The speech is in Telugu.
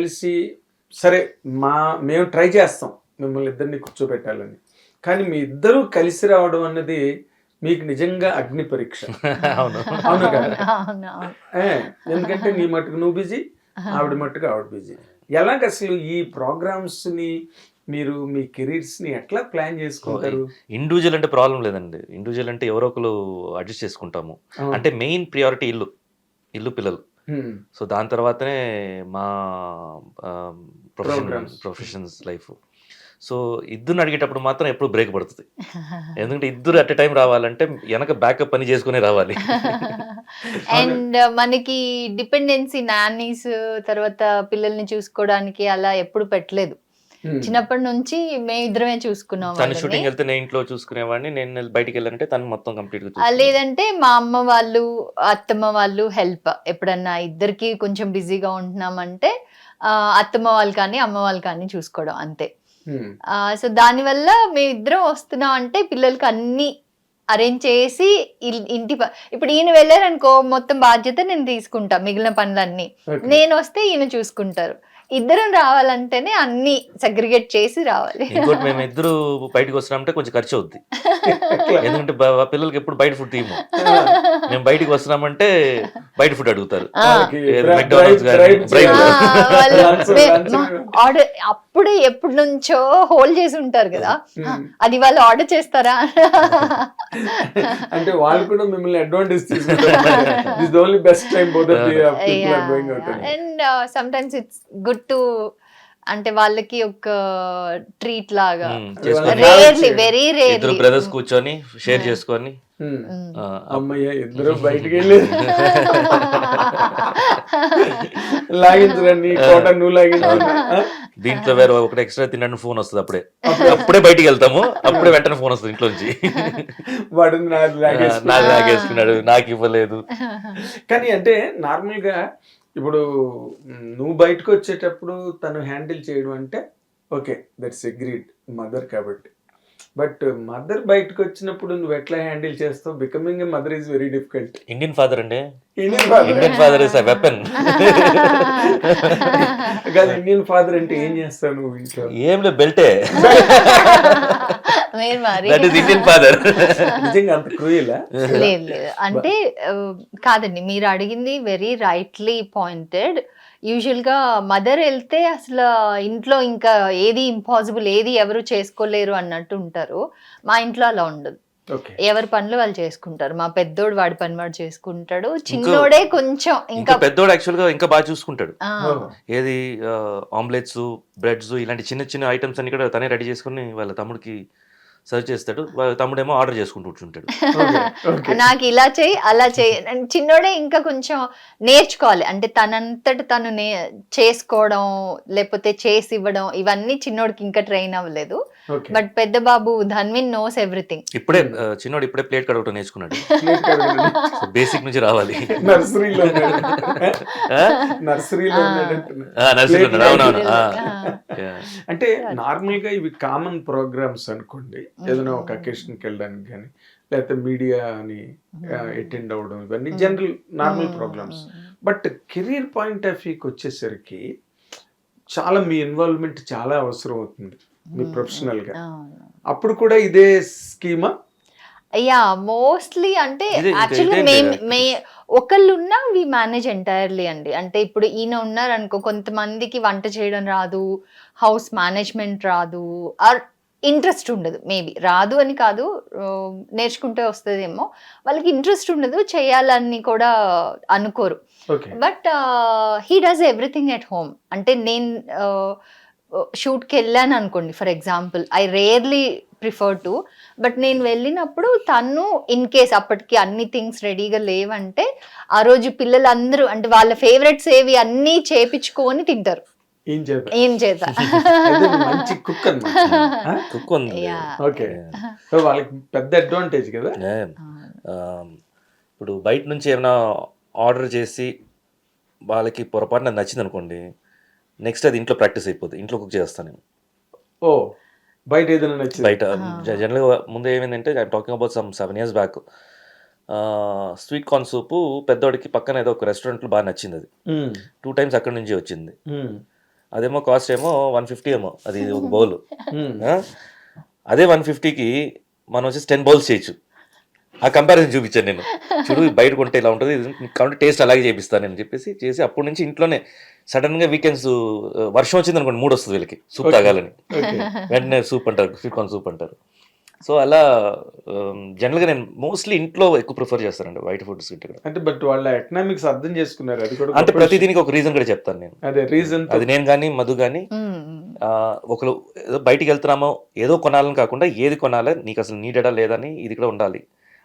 కలిసి సరే మా మేము ట్రై చేస్తాం మిమ్మల్ని ఇద్దరిని కూర్చోబెట్టాలని. కానీ మీ ఇద్దరూ కలిసి రావడం అన్నది మీకు నిజంగా అగ్ని పరీక్ష. అవును. అవును కదా? అవును అవును ఏ, ఎందుకంటే నీ మట్టుకు నువ్వు బిజీ ఆవిడ మట్టుకు ఆవిడ బిజీ. ఎలాగ అసలు ఈ ప్రోగ్రామ్స్ని మీరు మీ కెరీర్స్ని ఎట్లా ప్లాన్ చేసుకుంటారు? ఇండివిజువల్ అంటే ప్రాబ్లం లేదండి. ఇండివిజువల్ అంటే ఎవరో ఒకరు అడ్జస్ట్ చేసుకుంటాము. అంటే మెయిన్ ప్రియారిటీ ఇల్లు ఇల్లు పిల్లలు. సో దాని తర్వాతనే మా ప్రొఫెషన్. Professions life. సో ఇద్దరు అడిగేటప్పుడు మాత్రం ఎప్పుడు బ్రేక్ పడుతుంది. ఎందుకంటే ఇద్దరు అట్ టైం రావాలంటే వెనక బ్యాకప్ పని చేసుకునే రావాలి. అండ్ మనకి డిపెండెన్సీ నాన్నీస్ తర్వాత పిల్లల్ని చూసుకోవడానికి అలా ఎప్పుడు పెట్టలేదు. చిన్నప్పటి నుంచి మేము ఇద్దరమే చూసుకున్నాం తను. షూటింగ్ వెళ్తే నేను ఇంట్లో చూసుకునేవాడిని నేను బయటికి వెళ్ళానంటే తను మొత్తం కంప్లీట్ లేదంటే మా అమ్మ వాళ్ళు అత్తమ్మ వాళ్ళు హెల్ప్ ఎప్పుడన్నా ఇద్దరికి కొంచెం బిజీగా ఉంటున్నామంటే అత్తమ్మ వాళ్ళు కానీ అమ్మ వాళ్ళు కానీ చూసుకోవడం అంతే. సో దానివల్ల మేము ఇద్దరం వస్తున్నాం అంటే పిల్లలకి అన్ని అరేంజ్ చేసి ఇంటి ఇప్పుడు ఈయన వెళ్ళారనుకో మొత్తం బాధ్యత నేను తీసుకుంటా మిగిలిన పనులన్నీ. నేను వస్తే ఈయన చూసుకుంటారు ఇద్దరం రావాలంటేనే అన్ని సెగ్రిగేట్ చేసి రావాలి. ఇంకోటి మేము ఇద్దరు బయటకు వస్తున్నామంటే కొంచెం ఖర్చు అవుద్ది. ఎందుకంటే పిల్లలకి ఎప్పుడు బయట ఫుడ్ తీయము. మేము బయటికి వస్తున్నామంటే బయట ఫుడ్ అడుగుతారు. ఆర్డర్ అప్పుడే ఎప్పటి నుంచో హోల్డ్ చేసి ఉంటారు కదా. అది వాళ్ళు ఆర్డర్ చేస్తారా? అంటే వాళ్ళు కూడా మిమ్మల్ని అడ్వాంటేజ్ తీసుకుంటారు. This only best time and some times it's good to అంటే వాళ్ళకి ఒక ట్రీట్ లాగా. రేర్లీ వెరీ ఇద్దరు రేర్లీ బ్రదర్స్ కూర్చొని షేర్ చేసుకొని. అమ్మయ్య ఇద్దరు బయటికి వెళ్ళి లాగించరండి కోట నువ్వు లాగించు. దీంట్లో వేరే ఒకటి ఎక్స్ట్రా తినడానికి ఫోన్ వస్తుంది అప్పుడే. అప్పుడే. బయటికి వెళ్తాము అప్పుడే వెంటనే ఫోన్ వస్తుంది ఇంట్లో నుంచి వాడు నాది ఆ, లాగేసుకున్నాడు. నాకు లాగేసుకున్నాడు నాకు ఇవ్వలేదు. కానీ అంటే నార్మల్గా ఇప్పుడు నువ్వు బయటకు వచ్చేటప్పుడు తను హ్యాండిల్ చేయడం అంటే ఓకే దట్స్ అగ్రీడ్ మదర్ కాబట్టి. బట్ మదర్ బయటకు వచ్చినప్పుడు నువ్వు ఎట్లా హ్యాండిల్ చేస్తావు? Becoming a mother is very difficult. Indian father అండి. Indian father. Indian father is weapon. కాదు ఇండియన్ ఫాదర్ అంటే ఏం చేస్తావు నువ్వు ఇంట్లో? ఏం లేదు బెల్టే. దట్ ఈస్ ఇండియన్ ఫాదర్ నిజంగా అంత క్రూయలా లేదు లేదు అంటే కాదండి. మీరు అడిగింది వెరీ రైట్లీ పాయింటెడ్ యూజువల్గా మదర్ వెళ్తే అసలు ఇంట్లో ఇంకా ఏది ఇంపాసిబుల్ ఏది ఎవరు చేసుకోలేరు అన్నట్టు ఉంటారు. మా ఇంట్లో అలా ఉండదు. ఓకే ఎవరి పనులు వాళ్ళు చేసుకుంటారు. మా పెద్దోడు వాడి పని వాడు చేసుకుంటాడు. చిన్నోడే కొంచెం ఇంకా పెద్దోడు యాక్చువల్గా ఇంకా బాగా చూసుకుంటాడు. ఏది ఆమ్లెట్స్ బ్రెడ్స్ ఇలాంటి చిన్న చిన్న ఐటమ్స్ అన్ని కూడా తనే రెడీ చేసుకుని వాళ్ళ తమ్ముడికి సర్వ్ చేస్తాడు తమ్ముడేమో ఆర్డర్ చేసుకుంటూ కూర్చుంటాడు. ఓకే నాకు ఇలా చేయి అలా చేయి. చిన్నోడే ఇంకా కొంచెం నేర్చుకోవాలి. అంటే తనంతట తను నే చేసుకోవడం లేకపోతే చేసి ఇవ్వడం ఇవన్నీ చిన్నోడికి ఇంకా ట్రైన్ అవ్వలేదు. బట్ పెద్ద బాబు ధన్విన్ నోస్ ఎవ్రీథింగ్ ఇప్పుడే చిన్నోడు ఇప్పుడే ప్లేట్ కడగటం నేర్చుకున్నాడు. బేసిక్ నుంచి రావాలి. నర్సరీలో? నర్సరీలో. అవునవును. అంటే నార్మల్గా ఇవి కామన్ ప్రోగ్రామ్స్ అనుకోండి. ఏదైనా ఒక అకేషన్కి వెళ్ళడానికి కానీ లేకపోతే మీడియా అని అటెండ్ అవ్వడం ఇవన్నీ general normal programmes. But career point of వ్యూకి వచ్చేసరికి చాలా మీ ఇన్వాల్వ్మెంట్ చాలా అవసరం అవుతుంది మీ ప్రొఫెషనల్గా అప్పుడు కూడా ఇదే స్కీమా? యా మోస్ట్లీ అంటే యాక్చువల్లీ మేము అండి మే ఒకళ్ళు ఉన్నా వి మేనేజ్ ఎంటైర్లీ అండి. అంటే ఇప్పుడు ఈయన ఉన్నారు అనుకో కొంతమందికి వంట చేయడం రాదు హౌస్ మేనేజ్మెంట్ రాదు ఆర్ ఇంట్రెస్ట్ ఉండదు మేబీ రాదు అని కాదు నేర్చుకుంటే వస్తుందేమో. వాళ్ళకి ఇంట్రెస్ట్ ఉండదు చేయాలని కూడా అనుకోరు. But he does everything at home అంటే నేను షూట్కి వెళ్ళాను అనుకోండి for example I rarely prefer to but నేను వెళ్ళినప్పుడు తను ఇన్ కేస్ అప్పటికి అన్ని థింగ్స్ రెడీగా లేవంటే ఆ రోజు పిల్లలందరూ అంటే వాళ్ళ ఫేవరెట్స్ ఏవి అన్నీ చేపించుకొని తింటారు. ఏం చేత మంచి కుక్ కుక్ ఉంది. ఓకే వాళ్ళకి పెద్ద అడ్వాంటేజ్ కదా. ఆ, ఇప్పుడు బయట నుంచి ఏమైనా ఆర్డర్ చేసి వాళ్ళకి పొరపాటున నచ్చింది అనుకోండి నెక్స్ట్ అది ఇంట్లో ప్రాక్టీస్ అయిపోతుంది ఇంట్లో కుక్ చేస్తాను నేను. ఓ బయట ఏదైనా నచ్చింది. బయట జనరల్గా ముందు ఏమైందంటే I talking about some seven years back sweet corn soup పెద్దోడికి పక్కన ఏదో ఒక రెస్టారెంట్లో బాగా నచ్చింది అది. టూ టైమ్స్ అక్కడి నుంచి వచ్చింది. అదేమో కాస్ట్ ఏమో వన్ ఫిఫ్టీ ఏమో అది ఒక బౌల్. అదే వన్ ఫిఫ్టీకి మనం వచ్చేసి టెన్ బౌల్స్ చేయొచ్చు. ఆ కంపారిజన్ చూపించాను నేను. చూడు బయట కొంటే ఇలా ఉంటుంది కాబట్టి టేస్ట్ అలాగే చేపిస్తాను నేను చెప్పేసి చేసి అప్పటి నుంచి ఇంట్లోనే సడన్గా వీకెండ్స్ వర్షం వచ్చింది అనుకోండి మూడు వస్తుంది వీళ్ళకి. సూప్. తాగాలని. వెంటనే సూప్ అంటారు స్వీట్ కార్న్ సూప్ అంటారు. సో అలా జనరల్గా నేను మోస్ట్లీ ఇంట్లో ఎక్కువ ప్రిఫర్ చేస్తానండి వైట్ ఫుడ్స్ అంటే బట్ వాళ్ళ ఎకనామిక్స్ అర్థం చేసుకున్నారు అది కూడా అంటే ప్రతి. దీనికి ఒక రీజన్ కూడా చెప్తాను నేను. అదే రీజన్ అది నేను కానీ మధు కానీ ఒకరు ఏదో బయటికి వెళ్తున్నామో ఏదో కొనాలని కాకుండా ఏది కొనాలి నీకు అసలు నీడడా లేదని ఇది కూడా ఉండాలి.